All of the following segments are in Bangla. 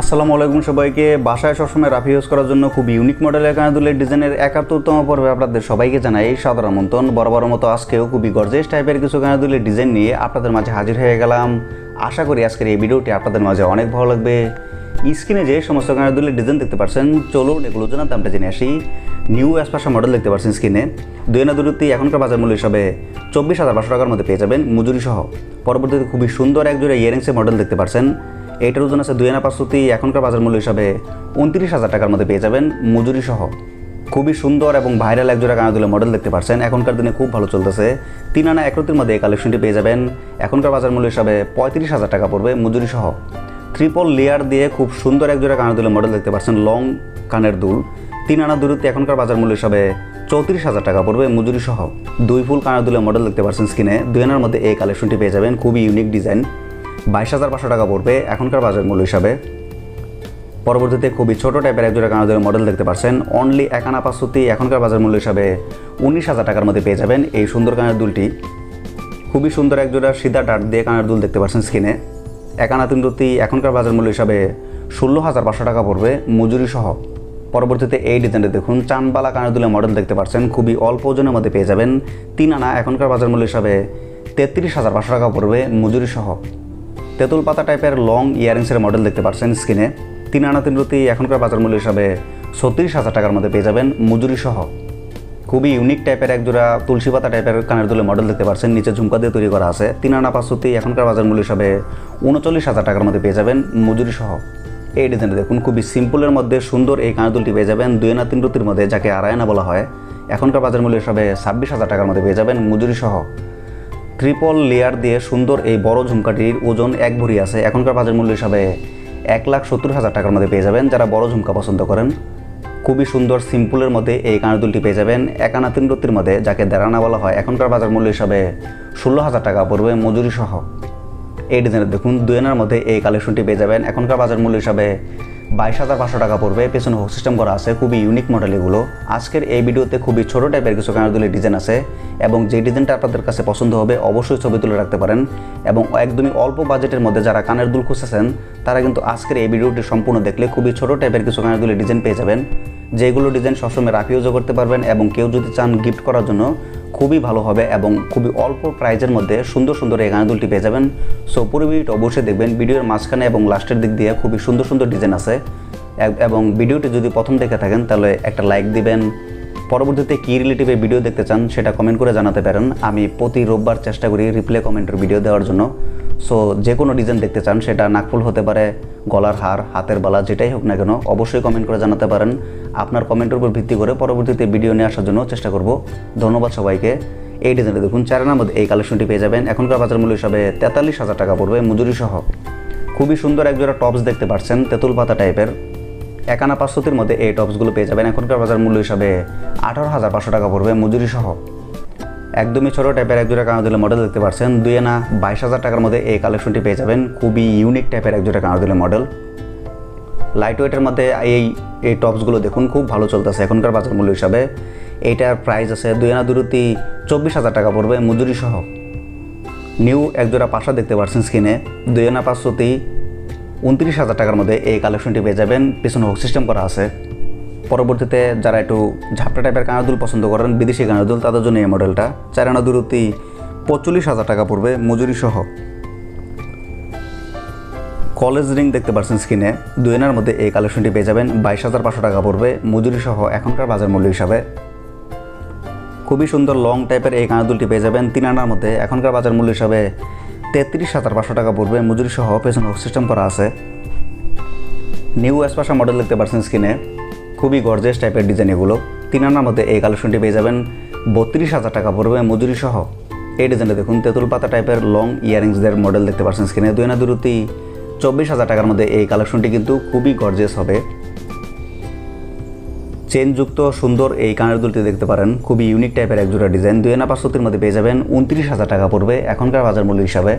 আসসালামু আলাইকুম সবাইকে। বাসায় সবসময় রাফি ইউজ করার জন্য খুব ইউনিক মডেলের কানাদুলের ডিজাইনের একাত্তরতম পর্বে আপনাদের সবাইকে জানাই সাদর আমন্ত্রণ বরাবর মতো আজকেও খুবই গর্জেস টাইপের কিছু কানাদুলের ডিজাইন নিয়ে আপনাদের মাঝে হাজির হয়ে গেলাম। আশা করি আজকের এই ভিডিওটি আপনাদের মাঝে অনেক ভালো লাগবে। স্ক্রিনে যে সমস্ত কানাদুলের ডিজাইন দেখতে পাচ্ছেন, চলুন এগুলোর জন্য দামটা জেনে আসি। নিউ অ্যাসপাসা মডেল দেখতে পাচ্ছেন স্ক্রিনে। দুই না এখনকার বাজার মূল্য হিসাবে চব্বিশ হাজার পাঁচশো টাকার মধ্যে পেয়ে যাবেন মজুরি সহ। পরবর্তীতে খুবই সুন্দর এক জোড়া ইয়ারিংসের মডেল দেখতে পাচ্ছেন। এইটার ওজন আছে দুই আনা পাঁচশোতি, এখনকার বাজার মূল্য হিসাবে উনত্রিশ হাজার টাকার মধ্যে পেয়ে যাবেন মজুরি সহ। খুবই সুন্দর এবং ভাইরাল একজোড়া কানাদুলের মডেল দেখতে পাচ্ছেন। এখনকার দিনে খুব ভালো চলতেছে। তিন আনা একরতির মধ্যে এই কালেকশনটি পেয়ে যাবেন। এখনকার বাজার মূল্য হিসাবে পঁয়ত্রিশ হাজার টাকা পড়বে মজুরি সহ। ট্রিপল লেয়ার দিয়ে খুব সুন্দর একজোড়া কানাদুলের মডেল দেখতে পাচ্ছেন লং কানের দুল। তিন আনা দূরত্বে এখনকার বাজার মূল্য হিসাবে চৌত্রিশ হাজার টাকা পড়বে মজুরি সহ। দুই ফুল কানাদুলের মডেল দেখতে পাচ্ছেন স্কিনে দুই আনার মধ্যে এই কালেকশনটি পেয়ে যাবেন। খুবই ইউনিক ডিজাইন বাইশ হাজার পাঁচশো টাকা পড়বে এখনকার বাজার মূল্য হিসাবে। পরবর্তীতে খুবই ছোটো টাইপের একজোড়া কানাদের মডেল দেখতে পাচ্ছেন অনলি একানা পাঁচশোতি এখনকার বাজার মূল্য হিসাবে উনিশ হাজার টাকার মধ্যে পেয়ে যাবেন এই সুন্দর কানের দুলটি। খুবই সুন্দর একজোড়া সিধা ডাট দিয়ে কানের দুল দেখতে পাচ্ছেন স্ক্রিনে একানা তিন রতি এখনকার বাজার মূল্য হিসাবে ষোলো হাজার পাঁচশো টাকা পড়বে মজুরি সহ। পরবর্তীতে এই ডিজাইনটা দেখুন, চানবালা কানের দুলের মডেল দেখতে পাচ্ছেন খুবই অল্প ওজনের মধ্যে পেয়ে যাবেন। তিন আনা এখনকার বাজার মূল্য হিসাবে তেত্রিশ হাজার পাঁচশো টাকা পড়বে মজুরি সহ। তেঁতুল পাতা টাইপের লং ইয়ারিংসের মডেল দেখতে পাচ্ছেন স্ক্রিনে তিন আনা, তিন রুতি এখনকার বাজার মূল্য হিসাবে ছত্রিশ হাজার টাকার মধ্যে পেয়ে যাবেন মজুরি সহ। খুবই ইউনিক টাইপের একজোড়া তুলসী পাতা টাইপের কানের দুলের মডেল দেখতে পাচ্ছেন, নিচে ঝুমকা দিয়ে তৈরি করা আছে। তিন আনা পাঁচশোতি এখনকার বাজার মূল্য হিসাবে উনচল্লিশ হাজার টাকার মধ্যে পেয়ে যাবেন মজুরি সহ। এই ডিজাইনটা দেখুন, খুবই সিম্পলের মধ্যে সুন্দর এই কানের দুলটি পেয়ে যাবেন। দুই আনা, তিন রুতির মধ্যে, যাকে আড়ায়না বলা হয়, এখনকার বাজার মূল্য হিসাবে ছাব্বিশ হাজার টাকার মধ্যে পেয়ে যাবেন মজুরি সহ। ট্রিপল লেয়ার দিয়ে সুন্দর এই বড় ঝুমকাটির ওজন এক ভরি আছে। এখনকার বাজার মূল্য হিসাবে এক লাখ সত্তর হাজার টাকার মধ্যে পেয়ে যাবেন। যারা বড় ঝুমকা পছন্দ করেন, খুবই সুন্দর সিম্পলের মধ্যে এই কানাদুলটি পেয়ে যাবেন। একানা তিন রত্তির মধ্যে, যাকে দেড়ানা বলা হয়। এখনকার বাজার মূল্য হিসাবে ষোলো হাজার টাকা পড়বে মজুরি সহ। এই ডিজাইনের দেখুন দুয়েনার মধ্যে এই কালেকশনটি পেয়ে যাবেন। এখনকার বাজার মূল্য হিসাবে বাইশ হাজার পাঁচশো টাকা পড়বে। পেছনে হোক সিস্টেম করা আছে, খুবই ইউনিক মডেল এগুলো। আজকের এই ভিডিওতে খুবই ছোটো টাইপের কিছু কানারদুলের ডিজাইন আছে এবং যে ডিজাইনটা আপনাদের কাছে পছন্দ হবে, অবশ্যই ছবি তুলে রাখতে পারেন এবং একদমই অল্প বাজেটের মধ্যে যারা কানের দুল খুঁজেছেন তারা কিন্তু আজকের এই ভিডিওটি সম্পূর্ণ দেখলে খুবই ছোটো টাইপের কিছু কানের দুলের ডিজাইন পেয়ে যাবেন। যেগুলো ডিজাইন সবসময় রাফ ইউজও করতে পারবেন এবং কেউ যদি চান গিফট করার জন্য, খুবই ভালো হবে এবং খুবই অল্প প্রাইজের মধ্যে সুন্দর সুন্দর এই গানের দুলটি পেয়ে যাবেন। সো পুরো ভিডিওটি অবশ্যই দেখবেন। ভিডিওর মাঝখানে এবং লাস্টের দিক দিয়ে খুবই সুন্দর সুন্দর ডিজাইন আছে। এবং ভিডিওটি যদি প্রথম দেখে থাকেন, তাহলে একটা লাইক দিবেন। পরবর্তীতে কী রিলেটিভে ভিডিও দেখতে চান, সেটা কমেন্ট করে জানাতে পারেন। আমি প্রতি রোববার চেষ্টা করি রিপ্লে কমেন্টের ভিডিও দেওয়ার জন্য। সো যে কোনো ডিজাইন দেখতে চান, সেটা নাকফুল হতে পারে, গলার হার, হাতের বালা, যেটাই হোক না কেন, অবশ্যই কমেন্ট করে জানাতে পারেন। আপনার কমেন্টের উপর ভিত্তি করে পরবর্তীতে ভিডিও নিয়ে আসার জন্য চেষ্টা করব। ধন্যবাদ সবাইকে। এই ডিজাইনটা দেখুন চারানার মধ্যে এই কালেকশনটি পেয়ে যাবেন। এখনকার বাজার মূল্য হিসাবে তেতাল্লিশ হাজার টাকা পড়বে মজুরি সহ খুবই সুন্দর একজোড়া টপস দেখতে পাচ্ছেন, তেঁতুল পাতা টাইপের একানা পাঁচশোতির মধ্যে এই টপসগুলো পেয়ে যাবেন। এখনকার বাজার মূল্য হিসাবে আঠারো হাজার পাঁচশো টাকা পড়বে মজুরি সহ একদমই ছোটো টাইপের একজোড়া কানাদুলের মডেল দেখতে পাচ্ছেন। দুই আনা বাইশ হাজার টাকার মধ্যে এই কালেকশনটি পেয়ে যাবেন। খুবই ইউনিক টাইপের একজোড়া কানাদুলের মডেল লাইট ওয়েটের মধ্যে এই এই টপসগুলো দেখুন, খুব ভালো চলতেছে এখনকার বাজার মূল্য হিসাবে। এইটার প্রাইস আছে দুই আনা দুরুতি চব্বিশ হাজার টাকা পড়বে মজুরি সহ। নিউ একজোড়া পাশা দেখতে পাচ্ছেন স্ক্রিনে দুই আনা পাঁচশোতি উনত্রিশ হাজার টাকার মধ্যে এই কালেকশনটি পেয়ে যাবেন। পিছনে হোক সিস্টেম করা আছে। পরবর্তীতে যারা একটু ঝাপটা টাইপের কানাদুল পছন্দ করেন, বিদেশি কানাদুল, তাদের জন্য এই মডেলটা চার আনা দূরত্ব পঁচল্লিশ হাজার টাকা পড়বে মজুরি সহ। কলেজ রিং দেখতে পাচ্ছেন স্ক্রিনে। দুই মধ্যে এই কালেকশনটি পেয়ে যাবেন। বাইশ হাজার পাঁচশো টাকা পড়বে। মজুরি সহ এখনকার বাজার মূল্য হিসাবে। খুবই সুন্দর লং টাইপের এই কানাদুলটি পেয়ে যাবেন। তিন আনার মধ্যে এখনকার বাজার মূল্য হিসাবে তেত্রিশ হাজার পাঁচশো টাকা পড়বে। মজুরি সহ পেছনে সিস্টেম করা আছে। নিউ এসপাসা মডেল দেখতে পাচ্ছেন স্ক্রিনে। খুবই গর্জেস টাইপের ডিজাইন এগুলো। তিন আনার মধ্যে এই কালেকশনটি পেয়ে যাবেন। বত্রিশ হাজার টাকা পড়বে। মজুরি সহ এই ডিজাইনটা দেখুন। তেঁতুল পাতা টাইপের লং ইয়ারিংসদের মডেল দেখতে পাচ্ছেন স্ক্রিনে। দুই না দূরত্ব চব্বিশ হাজার টাকার মধ্যে এই কালেকশনটি কিন্তু খুবই গর্জেস হবে। চেনযুক্ত, সুন্দর এই কানের দুলটি দেখতে পারেন। খুবই ইউনিক টাইপের এক জোড়া ডিজাইন দুই আনা পাঁচশোতির মধ্যে পেয়ে যাবেন উনত্রিশ হাজার টাকা পড়বে এখনকার বাজার মূল্য হিসাবে।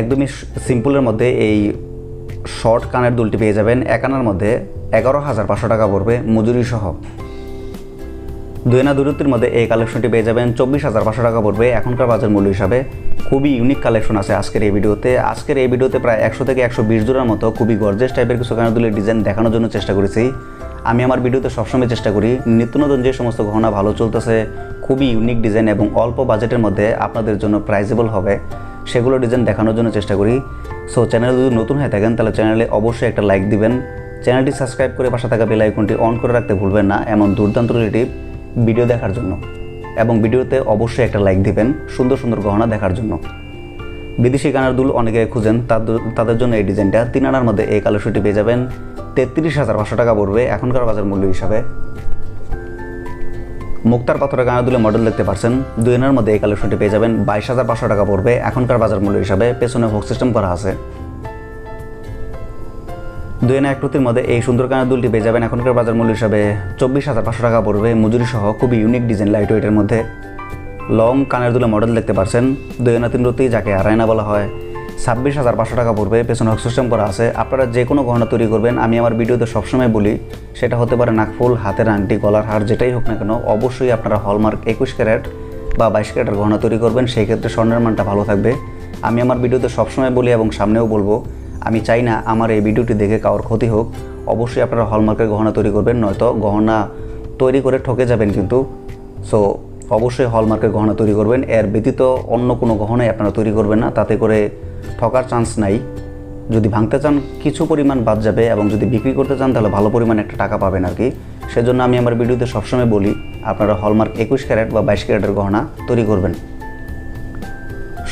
একদমই সিম্পলের মধ্যে এই শর্ট কানের দুলটি পেয়ে যাবেন। এক আনার মধ্যে এগারো হাজার পাঁচশো টাকা পড়বে মজুরি সহ। দুই আনা দূরত্বের মধ্যে এই কালেকশনটি পেয়ে যাবেন। চব্বিশ হাজার পাঁচশো টাকা পড়বে এখনকার বাজার মূল্য হিসাবে। খুবই ইউনিক কালেকশন আছে আজকের এই ভিডিওতে। আজকের এই ভিডিওতে প্রায় একশো থেকে একশো বিশ জোড়ার মতো খুবই গর্জেস টাইপের কিছু কানাদুলের ডিজাইন দেখানোর জন্য চেষ্টা করেছি। আমি আমার ভিডিওতে সবসময় চেষ্টা করি, নিত্য নতুন যে সমস্ত গহনা ভালো চলতেছে, খুবই ইউনিক ডিজাইন এবং অল্প বাজেটের মধ্যে আপনাদের জন্য প্রাইজেবল হবে, সেগুলো ডিজাইন দেখানোর জন্য চেষ্টা করি। সো চ্যানেল যদি নতুন হয়ে থাকেন, তাহলে চ্যানেলে অবশ্যই একটা লাইক দিবেন। চ্যানেলটি সাবস্ক্রাইব করে পাশে থাকা বেল আইকনটি অন করে রাখতে ভুলবেন না, এমন দুর্দান্ত রিলেটিভ ভিডিও দেখার জন্য। এবং ভিডিওতে অবশ্যই একটা লাইক দিবেন, সুন্দর সুন্দর গহনা দেখার জন্য। বিদেশি কানার দুল অনেকে খুঁজেন তাদের- জন্য এই ডিজাইনটা। তিন আনার মধ্যে এই কালেকশনটি পেয়ে যাবেন। তেত্রিশ হাজার পাঁচশো টাকা পড়বে এখনকার বাজার মূল্য হিসাবে। মুক্তার পাথরের গানা দুলে মডেল দেখতে পাচ্ছেন দুই আনার মধ্যে এই কালেকশনটি পেয়ে যাবেন। বাইশ হাজার পাঁচশো টাকা পড়বে এখনকার বাজার মূল্য হিসাবে। পেছনে হোক সিস্টেম করা আছে। দুই আনা একটুতির মধ্যে এই সুন্দর কানের দুলটি পেয়ে যাবেন এখনকার বাজার মূল্য হিসাবে চব্বিশ হাজার পাঁচশো টাকা পড়বে। মজুরি সহ খুবই ইউনিক ডিজাইন লাইট ওয়েটের মধ্যে। লং কানের দুলে মডেল দেখতে পাচ্ছেন দুই আনা তিন রতি, যাকে আড়াইনা বলা হয়, ছাব্বিশ হাজার পাঁচশো টাকা পড়বে। পেছনে হক সিস্টেম করা আছে। আপনারা যে কোনো গহনা তৈরি করবেন। আমি আমার ভিডিওতে সবসময় বলি, সেটা হতে পারে নাকফুল হাতের আংটি, গলার হার, যেটাই হোক না কেন, অবশ্যই আপনারা হলমার্ক একুশ ক্যারেট বা বাইশ ক্যারেটের গহনা তৈরি করবেন। সেই ক্ষেত্রে স্বর্ণের মানটা ভালো থাকবে। আমি আমার ভিডিওতে সবসময় বলি এবং সামনেও বলব আমি চাই না আমার এই ভিডিওটি দেখে কারোর ক্ষতি হোক। অবশ্যই আপনারা হলমার্কের গহনা তৈরি করবেন, নয়তো গহনা তৈরি করে ঠকে যাবেন কিন্তু। সো অবশ্যই হলমার্কের গহনা তৈরি করবেন। এর ব্যতীত অন্য কোনো গহনাই আপনারা তৈরি করবেন না, তাতে করে ঠকার চান্স নাই। যদি ভাঙতে চান, কিছু পরিমাণ বাদ যাবে এবং যদি বিক্রি করতে চান, তাহলে ভালো পরিমাণ একটা টাকা পাবেন আর কি সেজন্য আমি আমার ভিডিওতে সবসময় বলি, আপনারা হলমার্ক একুশ ক্যারেট বা বাইশ ক্যারেটের গহনা তৈরি করবেন।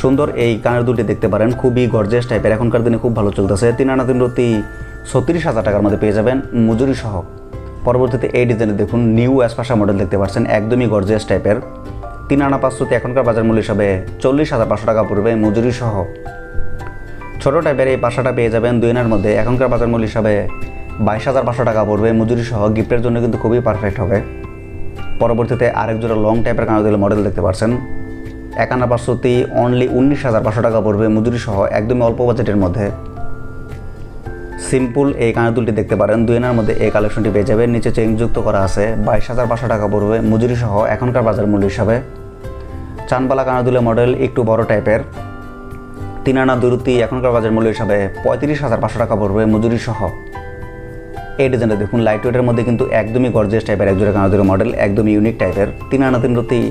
সুন্দর এই কানের দুটি দেখতে পারেন। খুবই গর্জেস টাইপের এখনকার দিনে খুব ভালো চলতেছে। তিন আনা তিন রতি ছত্রিশ হাজার টাকার মধ্যে পেয়ে যাবেন মজুরি সহ। পরবর্তীতে এই ডিজাইনে দেখুন নিউ অ্যাসপাশা মডেল দেখতে পাচ্ছেন। একদমই গর্জেস টাইপের তিন আনা পাঁচশোতে এখনকার বাজার মূল্য হিসাবে চল্লিশ হাজার পাঁচশো টাকা পড়বে মজুরি সহ। ছোটো টাইপের এই পাশাটা পেয়ে যাবেন দুই আনার মধ্যে। এখনকার বাজার মূল্য হিসাবে বাইশ হাজার পাঁচশো টাকা পড়বে মজুরি সহ। গিফটের জন্য কিন্তু খুবই পারফেক্ট হবে। পরবর্তীতে আরেক জোড়া লং টাইপের কানা দিলে মডেল দেখতে পাচ্ছেন। একানা পাঁচশোতে অনলি উনিশ হাজার পাঁচশো টাকা পড়বে মজুরি সহ একদমই অল্প বাজেটের মধ্যে। সিম্পল এই কানের দুলটি দেখতে পারেন। দুই আনার মধ্যে এই কালেকশনটি পেয়ে যাবেন। নিচে চেইন যুক্ত করা আছে। বাইশ হাজার পাঁচশো টাকা পড়বে মজুরি সহ এখনকার বাজার মূল্য হিসাবে। চানবালা কানা দুলে মডেল একটু বড় টাইপের তিন আনা দূরত্বই এখনকার বাজার মূল্য হিসাবে পঁয়ত্রিশ হাজার পাঁচশো টাকা পড়বে মজুরি সহ। এই ডিজাইনটা দেখুন লাইট ওয়েটের মধ্যে কিন্তু একদমই গর্জিয়াস টাইপের একজোড়া কানাদুরের মডেল একদমই ইউনিক টাইপের তিন আনা তিন রতি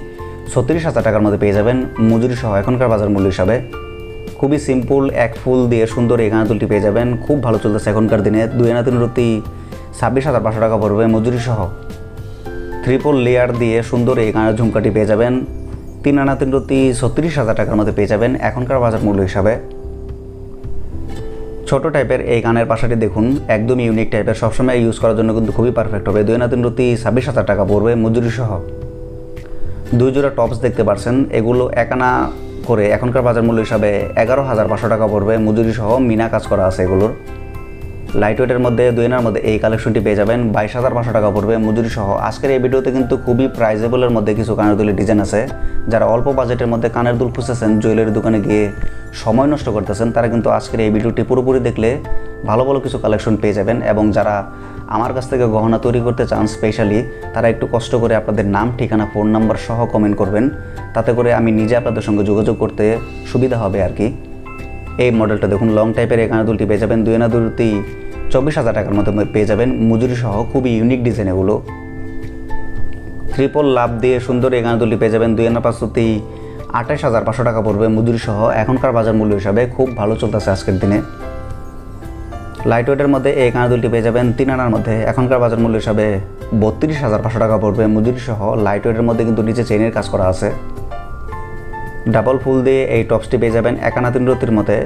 ছত্রিশ হাজার টাকার মধ্যে পেয়ে যাবেন মজুরি সহ এখনকার বাজার মূল্য হিসাবে। খুবই সিম্পল এক ফুল দিয়ে সুন্দর এই কানাদুলটি পেয়ে যাবেন। খুব ভালো চলতেছে এখনকার দিনে। দুই আনা তিন রতি ছাব্বিশ হাজার পাঁচশো টাকা পড়বে মজুরি সহ। ট্রিপল লেয়ার দিয়ে সুন্দর এই কানের ঝুমকাটি পেয়ে যাবেন। তিন আনা তিন রতি ছত্রিশ হাজার টাকার মধ্যে পেয়ে যাবেন এখনকার বাজার মূল্য হিসাবে। ছোট টাইপের এই গানের পাশাটি দেখুন, একদম ইউনিক টাইপের সবসময় ইউজ করার জন্য কিন্তু খুবই পারফেক্ট হবে। দুই না তিন রতি ছাব্বিশ হাজার টাকা পড়বে মজুরি সহ। দুই জোড়া টপস দেখতে পারছেন। এগুলো একানা করে এখনকার বাজার মূল্য হিসাবে এগারো হাজার পাঁচশো টাকা পড়বে। মজুরি সহ মিনা কাজ করা আছে এগুলোর। লাইট ওয়েটের মধ্যে দুইনার মধ্যে এই কালেকশনটি পেয়ে যাবেন। বাইশ হাজার পাঁচশো টাকা পড়বে মজুরি সহ আজকের এই ভিডিওতে কিন্তু খুবই প্রাইজেবলের মধ্যে কিছু কানের দুলের ডিজাইন আছে। যারা অল্প বাজেটের মধ্যে কানের দুল খুঁজতেছেন জুয়েলারি দোকানে গিয়ে সময় নষ্ট করতেছেন, তারা কিন্তু আজকের এই ভিডিওটি পুরোপুরি দেখলে ভালো ভালো কিছু কালেকশন পেয়ে যাবেন। এবং যারা আমার কাছ থেকে গহনা তৈরি করতে চান স্পেশালি তারা একটু কষ্ট করে আপনাদের নাম, ঠিকানা ফোন নাম্বার সহ কমেন্ট করবেন। তাতে করে আমি নিজে আপনাদের সঙ্গে যোগাযোগ করতে সুবিধা হবে আর কি। এই মডেলটা দেখুন লং টাইপের এই কানা দুলটি পেয়ে যাবেন, দুই আনা দুলটি চব্বিশ হাজার টাকার মতো পেয়ে যাবেন। মজুরি সহ খুবই ইউনিক ডিজাইন এগুলো। ট্রিপল লাভ দিয়ে সুন্দর এই কানা দুলটি পেয়ে যাবেন, দুই আনা পাঁচশোতে আঠাশ হাজার পাঁচশো টাকা পড়বে মজুরি সহ। এখনকার বাজার মূল্য হিসাবে খুব ভালো চলতেছে আজকের দিনে। লাইট ওয়েটের মধ্যে এই কানা দুলটি পেয়ে যাবেন তিন আনার মধ্যে। এখনকার বাজার মূল্য হিসাবে বত্রিশ হাজার পাঁচশো টাকা পড়বে। মজুরি সহ লাইট ওয়েটের মধ্যে কিন্তু নিচে চেইনের কাজ করা আছে। ডাবল ফুল দিয়ে এই টপসটি পেয়ে যাবেন একানা তিন রতির মধ্যে।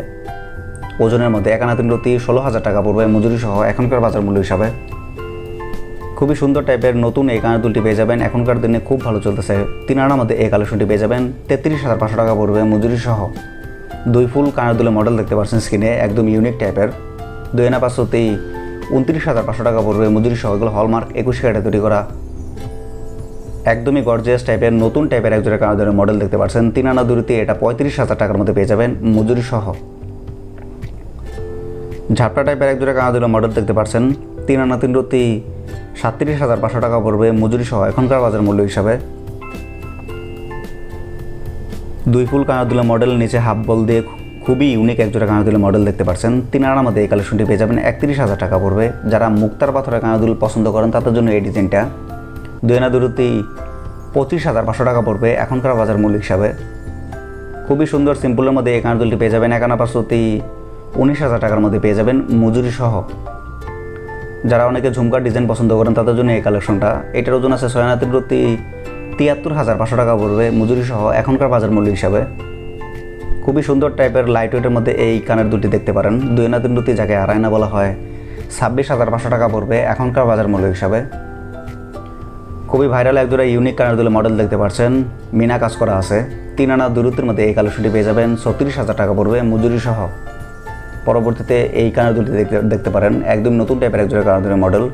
ওজনের মধ্যে একানা তিন রতি ষোলো হাজার টাকা পড়বে। মজুরি সহ এখনকার বাজার মূল্য হিসাবে। খুবই সুন্দর টাইপের নতুন এই কানের দুলটি পেয়ে যাবেন। এখনকার দিনে খুব ভালো চলতেছে। তিন আনার মধ্যে এই কালেকশনটি পেয়ে যাবেন। তেত্রিশ হাজার পাঁচশো টাকা পড়বে। মজুরি সহ দুই ফুল কানের দুলের মডেল দেখতে পাচ্ছেন স্ক্রিনে একদম ইউনিক টাইপের দুই আনা পাঁচশোতেই উনত্রিশ হাজার পাঁচশো টাকা পড়বে মজুরি সহ। এগুলো হলমার্ক, একুশ ক্যারেটে তৈরি করা। একদমই গর্জিয়াস টাইপের নতুন টাইপের একজোড়া কানাদের মডেল দেখতে পাচ্ছেন। তিন আনা দূরতে এটা পঁয়ত্রিশ হাজার টাকার মধ্যে পেয়ে যাবেন মজুরি সহ। ঝাপটা টাইপের একজোড়া কানাদের মডেল দেখতে পাচ্ছেন। তিন আনা তিন রতি সাতত্রিশ হাজার পাঁচশো টাকা পড়বে মজুরি সহ এখনকার বাজার মূল্য হিসাবে। দুই ফুল কানাদুলা মডেল নিচে হাফ বল দিয়ে খুবই ইউনিক একজোড়া কানাদুলা মডেল দেখতে পাচ্ছেন তিন আনার মধ্যে এই কালেকশনটি পেয়ে যাবেন একত্রিশ হাজার টাকা পড়বে। যারা মুক্তার পাথরের কানাদুল পছন্দ করেন, তাদের জন্য এই ডিজাইনটা দুই আনা দুরুতি পঁচিশ হাজার পাঁচশো টাকা পড়বে এখনকার বাজার মূল্য হিসাবে। খুবই সুন্দর সিম্পলের মধ্যে এই কানাদুলটি পেয়ে যাবেন। একানা পাঁচশোতি উনিশ হাজার টাকার মধ্যে পেয়ে যাবেন মজুরি সহ। যারা অনেকে ঝুমকার ডিজাইন পছন্দ করেন, তাদের জন্য এই কালেকশনটা এটার ওজন আছে ছয় প্রতি তিয়াত্তর হাজার পাঁচশো টাকা পড়বে মজুরি সহ এখনকার বাজার মূল্য হিসাবে। খুবই সুন্দর টাইপের লাইট ওয়েটের মধ্যে এই কানের দুটি দেখতে পারেন। দুই নাতির প্রতি যাকে আড়াইনা বলা হয়, ছাব্বিশ হাজার পাঁচশো টাকা পড়বে এখনকার বাজার মূল্য হিসাবে। খুবই ভাইরাল একজোড়া ইউনিক কানের দুলে মডেল দেখতে পাচ্ছেন। মিনা কাজ করা আছে। তিন আনা দূরত্বের মধ্যে এই কালেকশনটি পেয়ে যাবেন। ছত্রিশ হাজার টাকা পড়বে মজুরি সহ। পরবর্তীতে এই কানের দুটি দেখতে দেখতে পারেন। একদম নতুন টাইপের একজোড়া কানের দুলের মডেল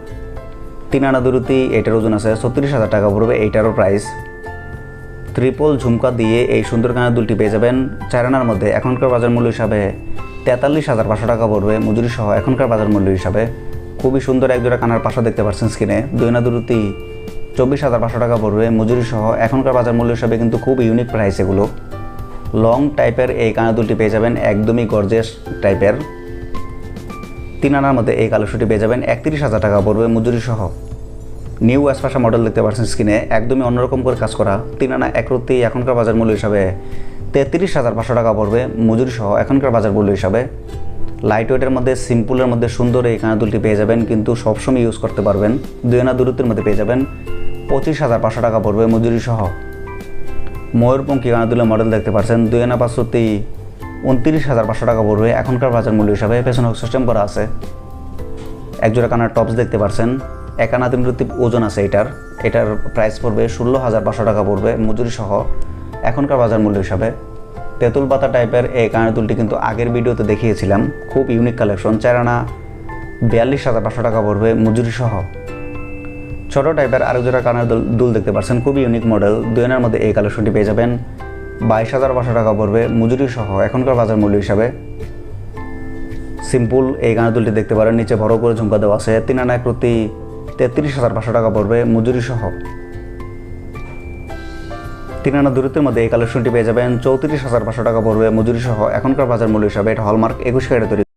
তিন আনা দূরত্বে এটার ওজন আছে, ছত্রিশ হাজার টাকা পড়বে। এইটারও প্রাইস ত্রিপল ঝুমকা দিয়ে এই সুন্দর কানের দুলটি পেয়ে যাবেন। চার আনার মধ্যে এখনকার বাজার মূল্য হিসাবে তেতাল্লিশ হাজার পাঁচশো টাকা পড়বে। মজুরি সহ এখনকার বাজার মূল্য হিসাবে খুবই সুন্দর একজোড়া কানার পাশা দেখতে পাচ্ছেন স্ক্রিনে দুই আনা দূরত্বে চব্বিশ হাজার পাঁচশো টাকা পড়বে। মজুরি সহ এখনকার বাজার মূল্য হিসাবে কিন্তু খুব ইউনিক প্রাইস এগুলো। লং টাইপের এই কানা দুলটি পেয়ে যাবেন, একদমই গর্জেস টাইপের তিন আনার মধ্যে এই কালেকশনটি পেয়ে যাবেন, একত্রিশ হাজার টাকা পড়বে মজুরি সহ নিউ অ্যাসপাশা মডেল দেখতে পাচ্ছেন স্ক্রিনে একদমই অন্যরকম করে কাজ করা। তিন আনা একরত্তি এখনকার বাজার মূল্য হিসাবে তেত্রিশ হাজার পাঁচশো টাকা পড়বে মজুরি সহ এখনকার বাজার মূল্য হিসাবে। লাইট ওয়েটের মধ্যে সিম্পলের মধ্যে সুন্দর এই কানাদুলটি পেয়ে যাবেন, কিন্তু সবসময় ইউজ করতে পারবেন। দুই আনা দূরত্বের মধ্যে পেয়ে যাবেন, পঁচিশ হাজার পাঁচশো টাকা পড়বে মজুরি সহ। ময়ূরপঙ্খী কানাদুলের মডেল দেখতে পাচ্ছেন দুই আনা পাঁচশোতে উনত্রিশ হাজার পাঁচশো টাকা পড়বে, এখনকার বাজার মূল্য হিসাবে পেছনে সিস্টেম করা আছে। একজোড়া কানার টপস দেখতে পাচ্ছেন এক আনা তিন রুটি ওজন আছে এটার। এটার প্রাইস পড়বে ষোলো হাজার পাঁচশো টাকা পড়বে মজুরি সহ। এখনকার বাজার মূল্য হিসাবে। তেঁতুল পাতা টাইপের এই কানের দুলটি কিন্তু আগের ভিডিওতে দেখিয়েছিলাম। খুব ইউনিক কালেকশন চার আনা বিয়াল্লিশ হাজার পাঁচশো টাকা পড়বে মজুরি সহ। ছোট টাইপের আরেক জোড়া কানের দুল দেখতে পাচ্ছেন। খুবই ইউনিক মডেল দুই আনার মধ্যে এই কালেকশনটি পেয়ে যাবেন। বাইশ হাজার পাঁচশো টাকা পড়বে মজুরি সহ। এখনকার বাজার মূল্য হিসাবে। সিম্পল এই গানের দুলটি দেখতে পারেন। নিচে বড় করে ঝুমকা দেওয়া আছে। তিন আনা এক প্রতি তেত্রিশ হাজার পাঁচশো টাকা পড়বে মজুরি সহ। তিন আনা দূরত্বের মধ্যে এই কালেকশনটি পেয়ে যাবেন চৌত্রিশ হাজার পাঁচশো টাকা পড়বে মজুরি সহ। এখনকার বাজার মূল্য হিসাবে এটা হলমার্ক একুশ ক্যারেটে তৈরি